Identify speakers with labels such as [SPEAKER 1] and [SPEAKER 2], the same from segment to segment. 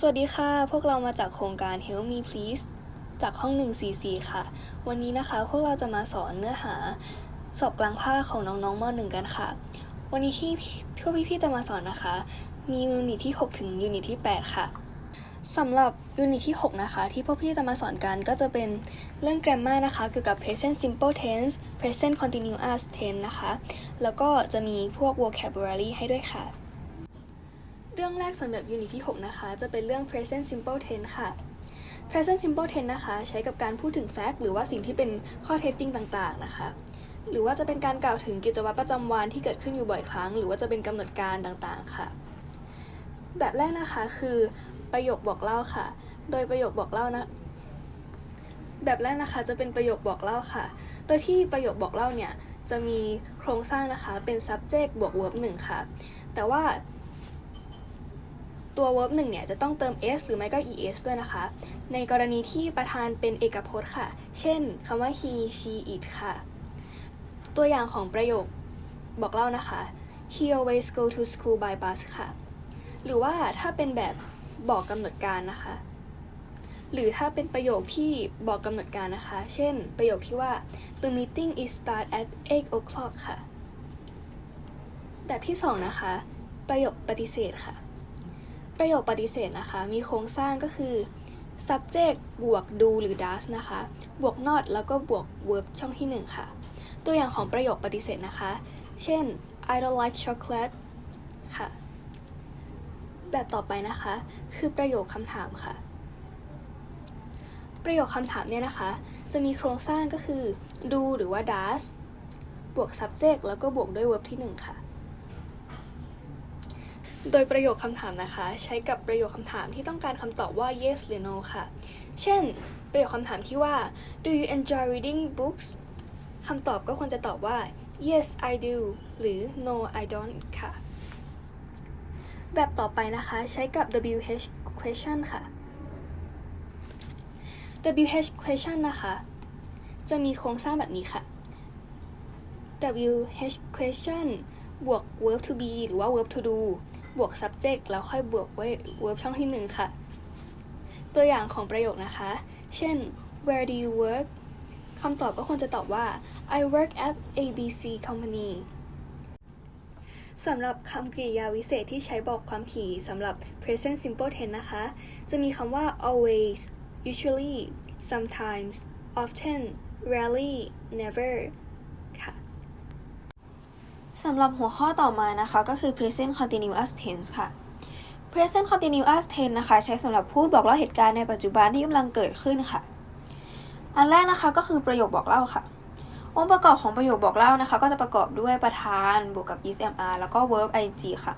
[SPEAKER 1] สวัสดีค่ะ พวกเรามาจากโครงการ Help Me Please จากห้อง 144 ค่ะ วันนี้นะคะ พวกเราจะมาสอนเนื้อหา สอบกลางภาคของน้องๆม .1 กันค่ะ วันนี้ที่พวกพี่ๆจะมาสอนนะคะ มียูนิตที่ 6 ถึงยูนิตที่ 8 ค่ะสำหรับยูนิตที่ 6 นะคะ ที่พวกพี่จะมาสอนกันก็จะเป็นเรื่อง grammar นะคะเกี่ยวกับ present simple tense present continuous tense นะคะ แล้วก็จะมีพวก vocabulary ให้ด้วยค่ะ เรื่องแรกสำหรับยูนิตที่ 6 นะคะ จะเป็นเรื่อง present simple tense ค่ะ present simple tense นะคะ ใช้กับการพูดถึง fact หรือว่าสิ่งที่เป็นข้อเท็จจริงต่างๆนะคะ หรือว่าจะเป็นการกล่าวถึงกิจวัตรประจำวันที่เกิดขึ้นอยู่บ่อยครั้ง หรือว่าจะเป็นกำหนดการต่างๆค่ะ แบบแรกนะคะคือประโยคบอกเล่าค่ะ โดยประโยคบอกเล่านะ แบบแรกนะคะจะเป็นประโยคบอกเล่าค่ะ โดยที่ประโยคบอกเล่าเนี่ยจะมีโครงสร้างนะคะเป็น subject บวก verb หนึ่งค่ะ แต่ว่า ตัว verb หนึ่งเนี่ยจะต้องเติม s หรือไม่ก็ es ด้วยนะคะ ในกรณีที่ประธานเป็นเอกพจน์ค่ะ เช่นคำว่า he she it ค่ะ ตัวอย่างของประโยคบอกเล่านะคะ he always go to school by bus ค่ะ หรือว่าถ้าเป็นแบบบอกกำหนดการนะคะ หรือถ้าเป็นประโยคที่บอกกำหนดการนะคะ เช่น ประโยคที่ว่า the meeting is start at 8 o'clock ค่ะ แบบที่สองนะคะ ประโยคปฏิเสธค่ะ ประโยคปฏิเสธนะคะ มีโครงสร้างก็คือ subject บวก do หรือ does นะคะ บวก not แล้วก็บวก verb ช่องที่ 1 ค่ะ ตัวอย่างของประโยคปฏิเสธนะคะ เช่น I don't like chocolate ค่ะ แบบต่อไปนะคะ คือประโยคคำถามค่ะ ประโยคคำถามเนี่ยนะคะ จะมีโครงสร้างก็คือ do หรือว่า does บวก subject แล้วก็บวกด้วย verb ที่ 1 ค่ะ โดยประโยคคำถามนะคะ ใช้กับประโยคคำถามที่ต้องการคำตอบว่า yes หรือ no ค่ะ เช่น ประโยคคำถามที่ว่า do you enjoy reading books คำตอบก็ควรจะตอบว่า yes I do หรือ no I don't ค่ะ แบบต่อไปนะคะใช้กับ WH question ค่ะ WH question นะคะ จะมีโครงสร้างแบบนี้ค่ะ WH question บวก verb to be หรือว่า verb to do บวก subject แล้วค่อยบวกไว้ verb ช่องที่หนึ่งค่ะ ตัวอย่างของประโยคนะคะ เช่น where do you work คำตอบก็ควรจะตอบว่า I work at ABC company สำหรับคำกริยาวิเศษที่ใช้บอกความถี่สำหรับ present simple tense นะคะ จะมีคำว่า always usually sometimes often rarely never
[SPEAKER 2] สำหรับหัวข้อต่อมานะคะก็คือ present continuous tense ค่ะ present continuous tense นะคะ ใช้สำหรับพูดบอกเล่าเหตุการณ์ในปัจจุบันที่กำลังเกิดขึ้นค่ะ อันแรกนะคะก็คือประโยคบอกเล่าค่ะ องค์ประกอบของประโยคบอกเล่านะคะ ก็จะประกอบด้วยประธานบวกกับ is am are แล้วก็ verb ing ค่ะ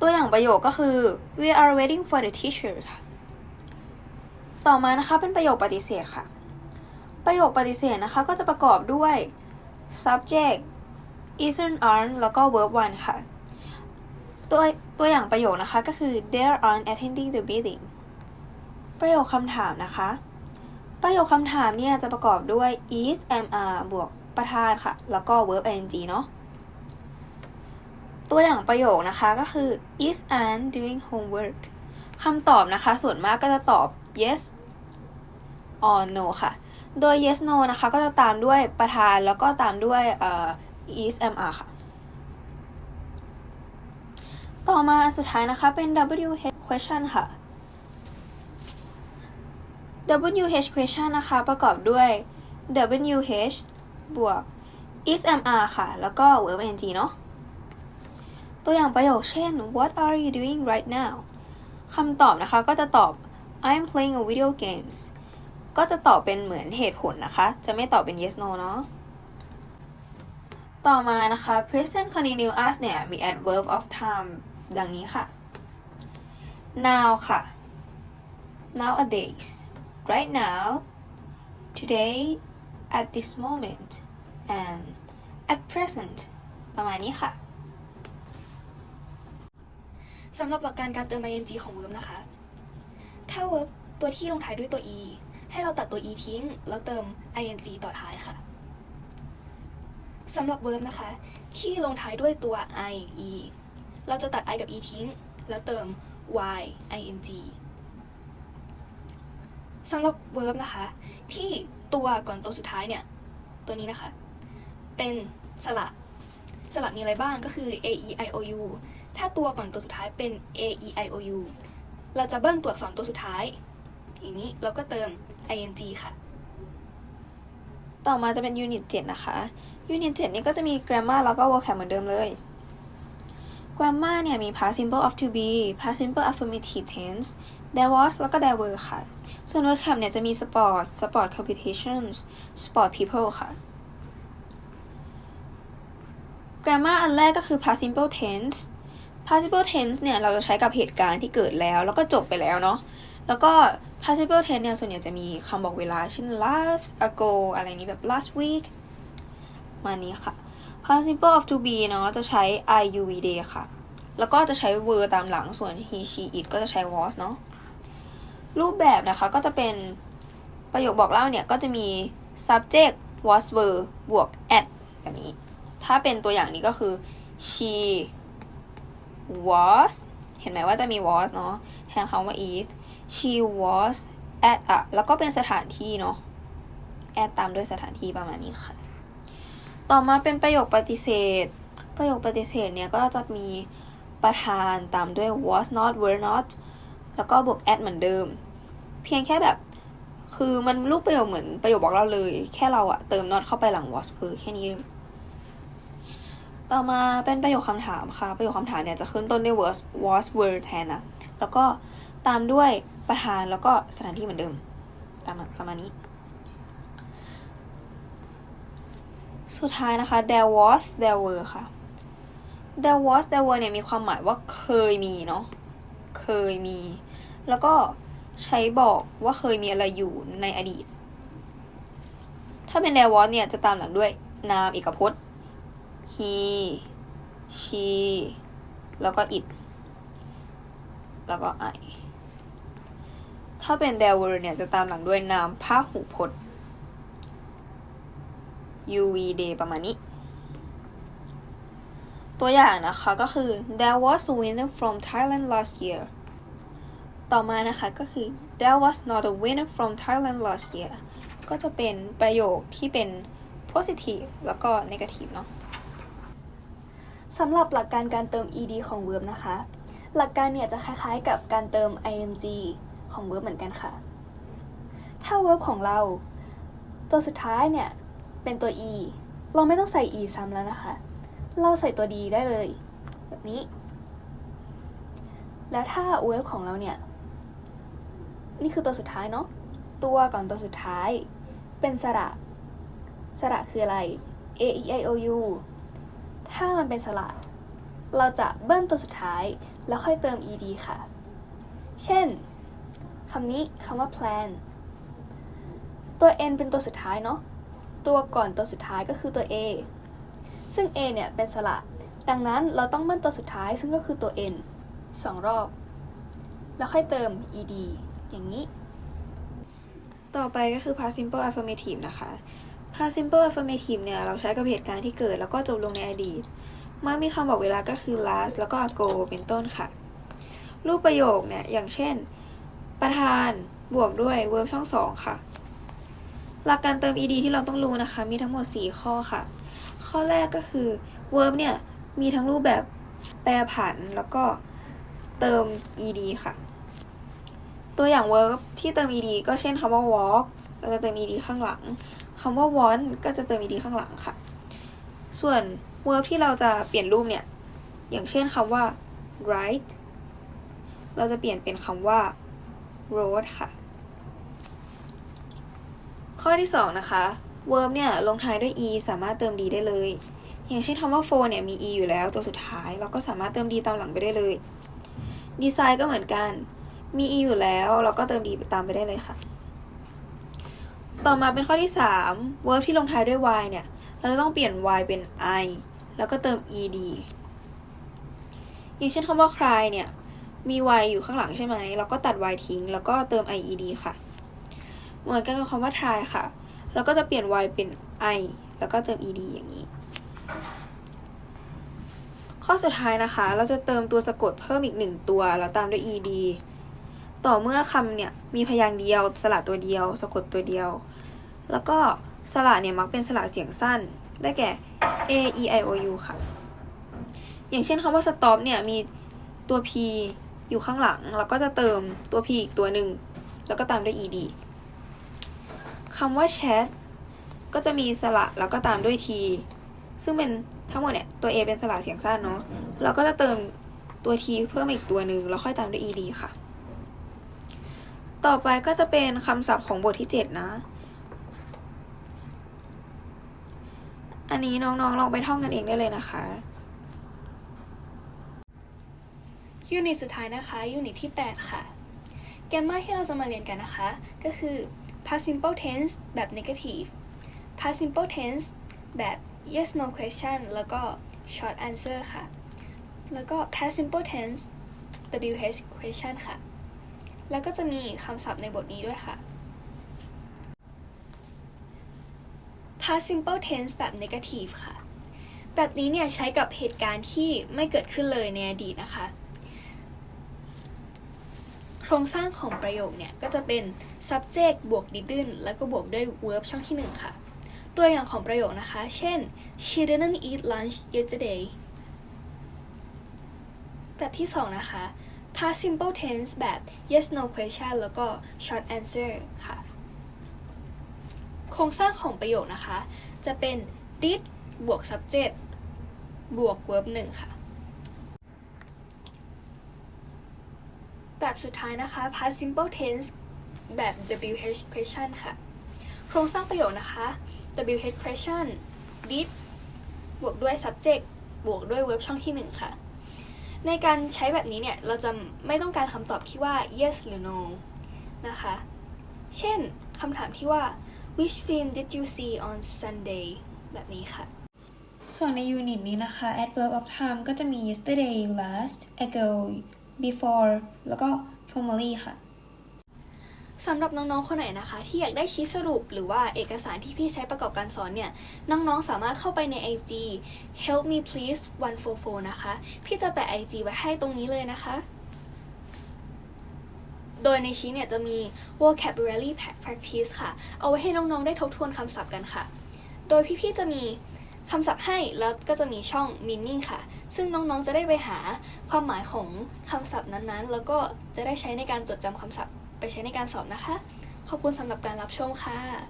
[SPEAKER 2] ตัวอย่างประโยคก็คือ we are waiting for the teacher ค่ะ ต่อมานะคะเป็นประโยคปฏิเสธค่ะ ประโยคปฏิเสธนะคะก็จะประกอบด้วย subject isn't aren't แล้วก็ verb one ค่ะ ตัวตัวอย่างประโยคนะคะก็คือ they aren't attending the meeting ประโยคคำถามนะคะ ประโยคคำถามเนี่ยจะประกอบด้วย is am are บวกประธานค่ะ แล้วก็ verb ing เนาะตัวอย่างประโยคนะคะก็คือ is Anne doing homework คำตอบนะคะ ส่วนมากก็จะตอบ yes or no ค่ะ โดย yes no นะคะ ก็จะตามด้วยประธานแล้วก็ตามด้วย เอ่อ is am are ค่ะ ต่อมาสุดท้ายนะคะเป็น WH question ค่ะ WH question นะคะ ประกอบด้วย WH บวก ismr ค่ะ แล้วก็ verb ing เนาะตัวอย่างประโยคเช่น What are you doing right now คำตอบนะคะก็จะตอบ I'm playing a video games ก็จะตอบเป็นเหมือนเหตุผลนะคะ จะไม่ตอบเป็น yes no เนาะ ต่อมานะคะ present continuous เนี่ย มี adverb of time ดังนี้ค่ะ now ค่ะ nowadays right now today at this moment and at present ประมาณนี้ค่ะ
[SPEAKER 1] สำหรับหลักการการเติม ing ของ verb นะคะ ถ้า verb ตัวที่ลงท้ายด้วยตัว e ให้เราตัดตัว e ทิ้ง แล้วเติม ing ต่อท้ายค่ะ สำหรับ verb นะคะ ที่ลงท้ายด้วยตัว i e เราจะตัด i กับ e ทิ้ง แล้วเติม y ing สำหรับ verb นะคะ ที่ตัวก่อนตัวสุดท้ายเนี่ย ตัวนี้นะคะ เป็นสระ สระมีอะไรบ้างก็คือ a e i o u ถ้าตัวก่อนตัวสุดท้ายเป็น a e i o u เราจะเบิ้ลตัวอักษรตัวสุดท้ายทีนี้เราก็เติม ing ค่ะ
[SPEAKER 2] ต่อมาจะเป็น Unit 7นะคะ Unit 7นี่ก็จะมี Grammar แล้วก็ Vocab เหมือนเดิมเลย Grammar เนี่ยมี Past Simple of to be Past Simple Affirmative Tense there was แล้วก็ there were ค่ะ ส่วน Vocab เนี่ยจะมี Sport Sport Competitions Sport People ค่ะ Grammar อันแรกก็คือ Past Simple Tense Past Simple Tense เนี่ย เราจะใช้กับเหตุการณ์ที่เกิดแล้ว แล้วก็จบไปแล้วเนาะ แล้วก็ participle tense เนี่ยส่วนใหญ่จะมีคำบอกเวลาเช่น last ago อะไรนี้แบบ last week มานี้ค่ะ participle of to be เนาะจะใช้ I U V day ค่ะ แล้วก็จะใช้ were ตามหลังส่วน he she it ก็จะใช้ was เนาะรูปแบบนะคะก็จะเป็นประโยคบอกเล่าเนี่ยก็จะมี subject was were บวก at แบบนี้ ถ้าเป็นตัวอย่างนี้ก็คือ she was เห็นไหมว่าจะมี was เนาะแทนคำว่า is she was at a แล้วก็เป็นสถานที่เนาะ at ตามด้วยสถานที่ประมาณนี้ค่ะ ต่อมาเป็นประโยคปฏิเสธ ประโยคปฏิเสธเนี่ยก็จะมีประธานตามด้วย was not were not แล้วก็บวก at เหมือนเดิม เพียงแค่แบบคือมันรูปประโยคเหมือนประโยคบอกเราเลย แค่เราอะเติม not เข้าไปหลัง was were แค่นี้ ต่อมาเป็นประโยคคำถามค่ะ ประโยคคำถามเนี่ยจะขึ้นต้นด้วย was was were แทนนะ แล้วก็ ตามด้วยประธานแล้วก็สถานที่เหมือนเดิม ตามประมาณนี้ สุดท้ายนะคะ there was there were ค่ะ there was there were เนี่ยมีความหมายว่าเคยมีเนาะ เคยมี แล้วก็ใช้บอกว่าเคยมีอะไรอยู่ในอดีต ถ้าเป็น there was เนี่ยจะตามหลังด้วยนามเอกพจน์ he she แล้วก็ it แล้วก็ I ถ้าเป็น there were เนี่ยจะตามหลังด้วยนามพหูพจน์ uv day ประมาณนี้ ตัวอย่างนะคะก็คือ there was a winner from Thailand last year ต่อมานะคะก็คือ there was not a winner from Thailand last year ก็จะเป็นประโยคที่เป็น positive แล้วก็ negative เนาะ
[SPEAKER 1] สำหรับหลักการการเติม ed ของ verb นะคะ หลักการเนี่ยจะคล้ายๆกับการเติม ing ของ verb เหมือนกันค่ะ ถ้า verb ของเรา ตัวสุดท้ายเนี่ย เป็นตัว e เราไม่ต้องใส่ e ซ้ำแล้วนะคะ เราใส่ตัว d ได้เลย แบบนี้ แล้วถ้า verb ของเราเนี่ย นี่คือตัวสุดท้ายเนาะ ตัวก่อนตัวสุดท้าย เป็นสระ สระคืออะไร a e i o u ถ้ามันเป็นสระ เราจะเบิ้ลตัวสุดท้าย แล้วค่อยเติม ed ค่ะ เช่นำนี้คำว่า plan ตัว n เป็นตัวสุดท้ายเนาะ ตัวก่อนตัวสุดท้ายก็คือตัว a ซึ่ง a เนี่ยเป็นสระ ดังนั้นเราต้องเบิ้ลตัวสุดท้ายซึ่งก็คือตัว n สองรอบ แล้วค่อยเติม ed อย่างนี้
[SPEAKER 2] ต่อไปก็คือ past simple affirmative นะคะ past simple affirmative เนี่ย เราใช้กับเหตุการณ์ที่เกิดแล้วก็จบลงในอดีต เมื่อมีคำบอกเวลาก็คือ last แล้วก็ ago เป็นต้นค่ะ รูปประโยคเนี่ย อย่างเช่น ประธานบวกด้วย verb ช่องสองค่ะ หลักการเติม ed ที่เราต้องรู้นะคะ มีทั้งหมด 4 ข้อค่ะ ข้อแรกก็คือ verb เนี่ย มีทั้งรูปแบบแปรผันแล้วก็เติม ed ค่ะ ตัวอย่าง verb ที่เติม ed ก็เช่นคำว่า walk เราจะเติม ed ข้างหลังคำว่า want ก็จะเติม ed ข้างหลังค่ะ ส่วน verb ที่เราจะเปลี่ยนรูปเนี่ย อย่างเช่นคำว่า write เราจะเปลี่ยนเป็นคำว่า wrote ค่ะ ข้อที่ 2 นะคะ verb เนี่ย ลงท้ายด้วย e สามารถเติม d ได้เลย อย่างเช่นคำว่า phone เนี่ย มี e อยู่แล้วตัวสุดท้าย เราก็สามารถเติม d ตามหลังไปได้เลย design ก็เหมือนกัน มี e อยู่แล้ว เราก็เติม d ตามไปได้เลยค่ะ ต่อมาเป็นข้อที่ 3 verb ที่ลงท้ายด้วย y เนี่ย เราจะต้องเปลี่ยน y เป็น i แล้วก็เติม ed อย่างเช่นคำว่า cry เนี่ย มี y อยู่ข้างหลังใช่ไหม เราก็ตัด y ทิ้ง แล้วก็เติม ied ค่ะ เหมือนกันกับคำว่า try ค่ะ เราก็จะเปลี่ยน y เป็น i แล้วก็เติม ed อย่างนี้ ข้อสุดท้ายนะคะ เราจะเติมตัวสะกดเพิ่มอีกหนึ่งตัว แล้วตามด้วย ed ต่อเมื่อคำเนี่ยมีพยางค์เดียว สระตัวเดียว สะกดตัวเดียว แล้วก็สระเนี่ยมักเป็นสระเสียงสั้น ได้แก่ a e i o u ค่ะ อย่างเช่นคำว่า stop เนี่ยมีตัว p อยู่ข้างหลัง แล้วก็จะเติมตัว p อีกตัวหนึ่ง แล้วก็ตามด้วย ed คำว่า chat ก็จะมีสระแล้วก็ตามด้วย t ซึ่งเป็นทั้งหมดเนี่ยตัว a เป็นสระเสียงสั้นเนาะเราก็จะเติมตัว t เพิ่มอีกตัวหนึ่งแล้วค่อยตามด้วย ed ค่ะ ต่อไปก็จะเป็นคำศัพท์ของบทที่ 7 นะ อันนี้น้องๆลองไปท่องกันเองได้เลยนะคะ
[SPEAKER 1] ยูนิตสุดท้ายนะคะ ยูนิตที่ 8 ค่ะ แกมมาที่เราจะมาเรียนกันนะคะ ก็คือ past simple tense แบบ negative past simple tense แบบ yes no question แล้วก็ short answer ค่ะ แล้วก็ past simple tense wh question ค่ะ แล้วก็จะมีคำศัพท์ในบทนี้ด้วยค่ะ past simple tense แบบ negative ค่ะ แบบนี้เนี่ยใช้กับเหตุการณ์ที่ไม่เกิดขึ้นเลยในอดีตนะคะ โครงสร้างของประโยคเนี่ยก็จะเป็น subject บวก didn't แล้วก็บวกด้วย verb ช่องที่ 1 ค่ะ ตัวอย่างของประโยคนะคะ เช่น she didn't eat lunch yesterday แบบที่ 2 นะคะ past simple tense แบบ yes no question แล้วก็ short answer ค่ะ โครงสร้างของประโยคนะคะ จะเป็น did บวก subject บวก verb 1 ค่ะ แบบสุดท้ายนะคะ past simple tense แบบ WH question ค่ะ โครงสร้างประโยคนะคะ WH question did บวกด้วย subject บวกด้วย verb ช่องที่ 1 ค่ะ ในการใช้แบบนี้เนี่ย เราจะไม่ต้องการคำตอบที่ว่า yes หรือ no นะคะ เช่นคำถามที่ว่า which film did you see on Sunday แบบนี้ค่ะ
[SPEAKER 2] ส่วนในยูนิตนี้นะคะ adverb of time ก็จะมี yesterday last ago before แล้วก็ formerly ค่ะ
[SPEAKER 1] สำหรับน้องๆ คนไหนนะคะ ที่อยากได้ชี้สรุปหรือว่าเอกสารที่พี่ใช้ประกอบการสอนเนี่ย น้องๆ สามารถเข้าไปใน IG help me please 144นะคะ พี่จะแปะ IG ไว้ให้ตรงนี้เลยนะคะ โดยในชี้เนี่ยจะมี vocabulary practice ค่ะ เอาไว้ให้น้องๆ ได้ทบทวนคำศัพท์กันค่ะ โดยพี่ๆ จะมี คำศัพท์ให้แล้วก็จะมีช่อง meaning ค่ะ ซึ่งน้องๆจะได้ไปหาความหมายของคำศัพท์นั้นๆ แล้วก็จะได้ใช้ในการจดจำคำศัพท์ ไปใช้ในการสอบนะคะ ขอบคุณสำหรับการรับชมค่ะ